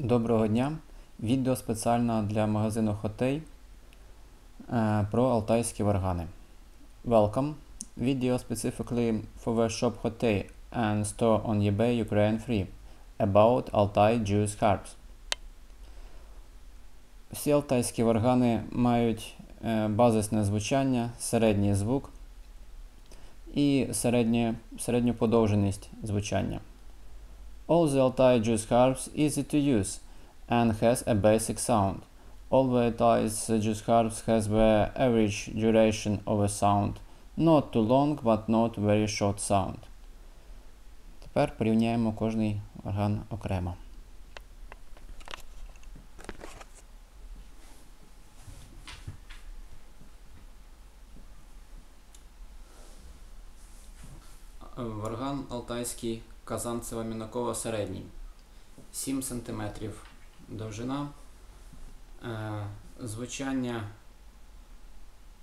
Доброго дня! Відео спеціально для магазину Хотей е, про алтайські варгани. Welcome! Video specifically for the shop Hotei and store on eBay Ukraine Free about Altai Jewish harps. Всі алтайські варгани мають е, базисне звучання, середній звук і середнє, середню подовженість звучання. All the Altai Jewish harps easy to use and has a basic sound. All the Altai Jewish harps has the average duration of a sound, not too long, but not very short sound. Тепер порівняємо кожний орган окремо. Варган алтайський казанцево мінакова середній. 7 см довжина. Е, звучання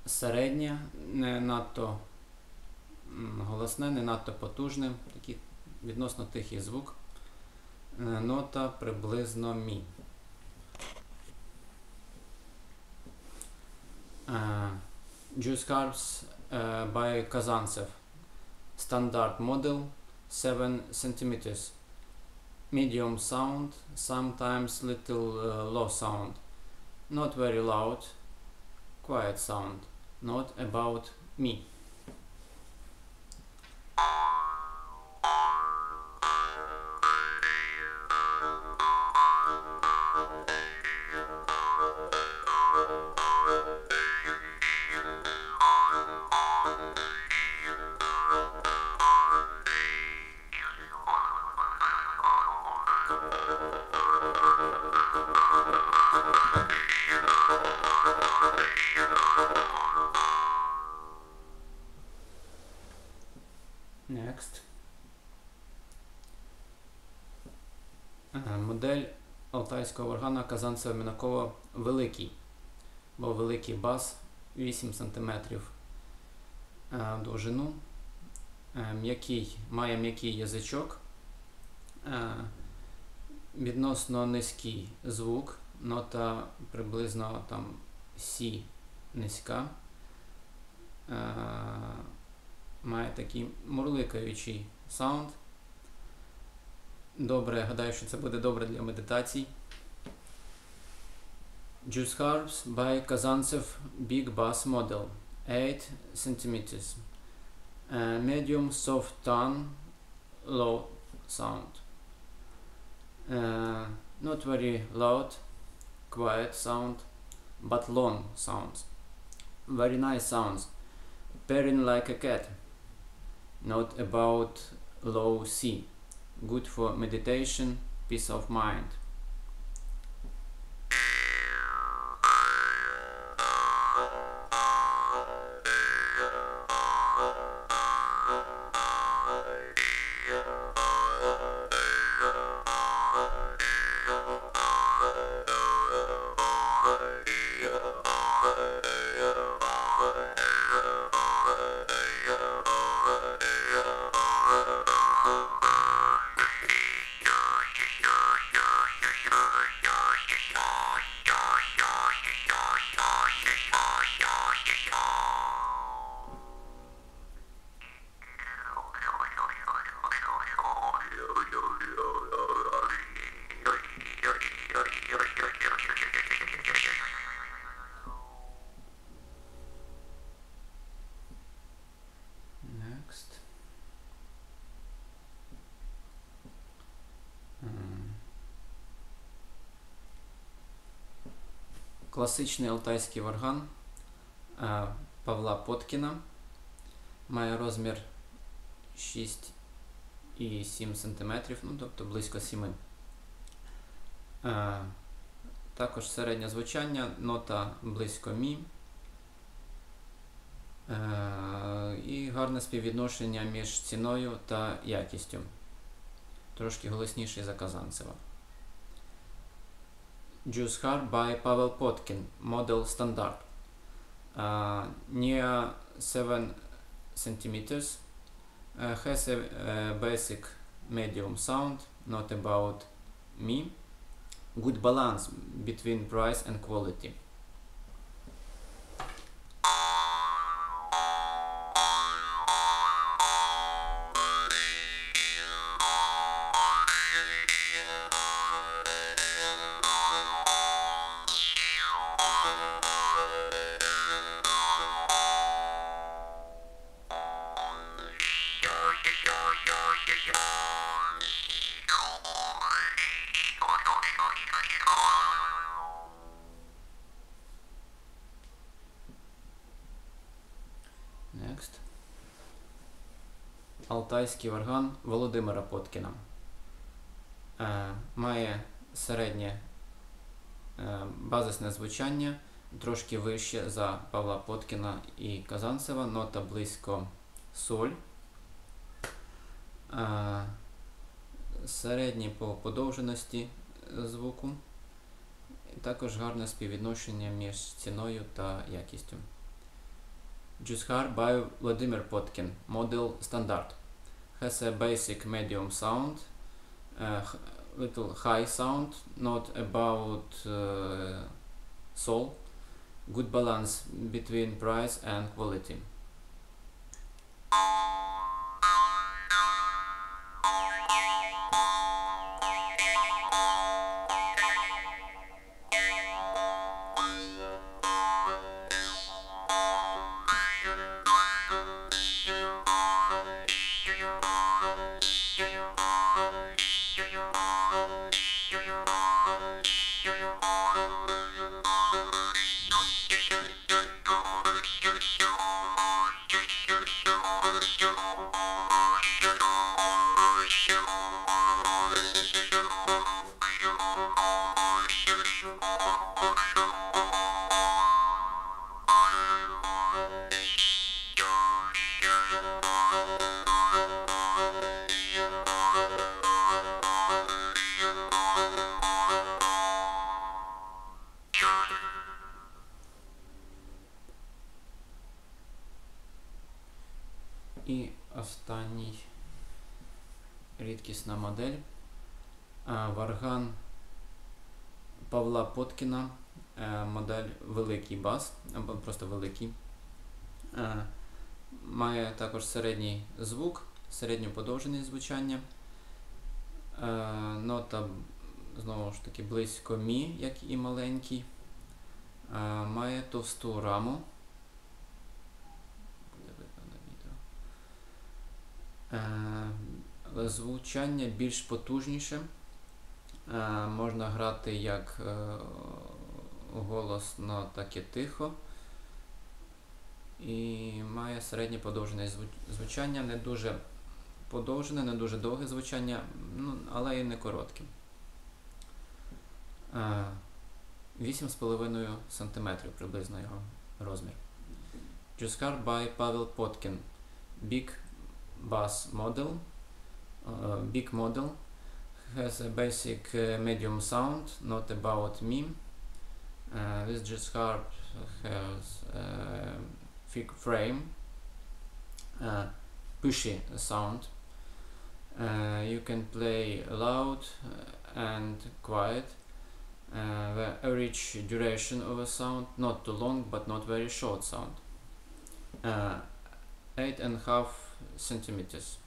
середнє, не надто голосне, не надто потужне, такий відносно тихий звук. Е, Нота приблизно мі. Е, Juice Harps е, by Казанцев. Standard model 7 centimeters. Medium sound, sometimes little uh, low sound. Not very loud, quiet sound. Not about me. Модель алтайського органа казанцево мінакова великий, бо великий бас 8 см довжину. Е, М'який, має м'який язичок, Е, відносно низький звук, нота приблизно там Сі низька. Е, має такий мурликаючий саунд. Добре, гадаю, що це буде добре для медитацій. Juice Harps by Kazantsev Big Bass Model 8 cm. Uh, medium soft tone, low sound. Uh, not very loud, quiet sound, but long sounds. Very nice sounds. Purring like a cat not about low C. Good for meditation, peace of mind. Класичний алтайський варган Павла Поткіна має розмір 6,7 см, ну тобто близько 7. Е, Також середнє звучання, нота близько мі. І гарне співвідношення між ціною та якістю. Трошки голосніший за Казанцева. Juice Harp by Pavel Potkin, model standard. Uh, near 7 centimeters. Uh, has a, basic medium sound, not about me. good balance between price and quality. Алтайський орган Володимира Поткіна. Е, має середнє е, базисне звучання, трошки вище за Павла Поткіна і Казанцева, нота близько соль. Е, середнє по подовженості звуку. Також гарне співвідношення між ціною та якістю. Jushar by Vladimir Potkin, model standard. Has a basic medium sound, a little high sound, not about uh, soul. Good balance between price and quality. І останній рідкісна модель. Варган Павла Поткіна. Е, Модель Великий бас, або просто великий. Е, Має також середній звук, середньоподовжене звучання. Е, Нота знову ж таки близько мі, як і маленький. Е, Має товсту раму. Буде видно на відео. Е, але звучання більш потужніше. Е, можна грати як е, голосно, так і тихо. І має середнє подовжене звучання, не дуже подовжене, не дуже довге звучання, ну, але і не коротке. Е, 8,5 см приблизно його розмір. Juskar by Pavel Potkin. Big bass model. Uh, big model. Has a basic uh, medium sound, not about me. Uh, this Juskar has a thick frame, uh, pushy sound. Uh, you can play loud uh, and quiet. Uh, the average duration of a sound not too long but not very short sound. Uh, eight and a half centimeters.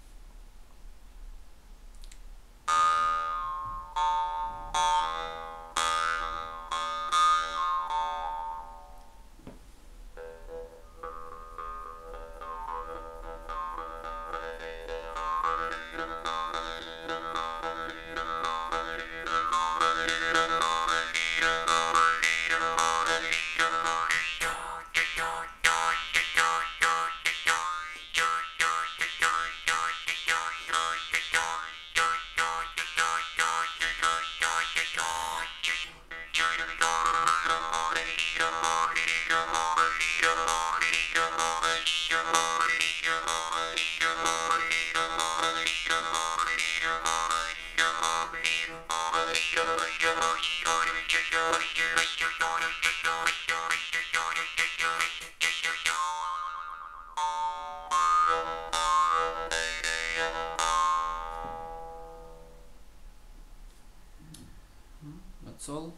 Сол.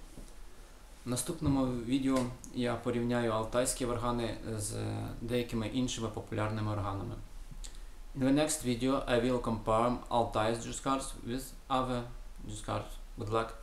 В наступному відео я порівняю алтайські органи з е, деякими іншими популярними органами. In the next video I will compare Altai's Juice cards with other Juice cards. Good luck!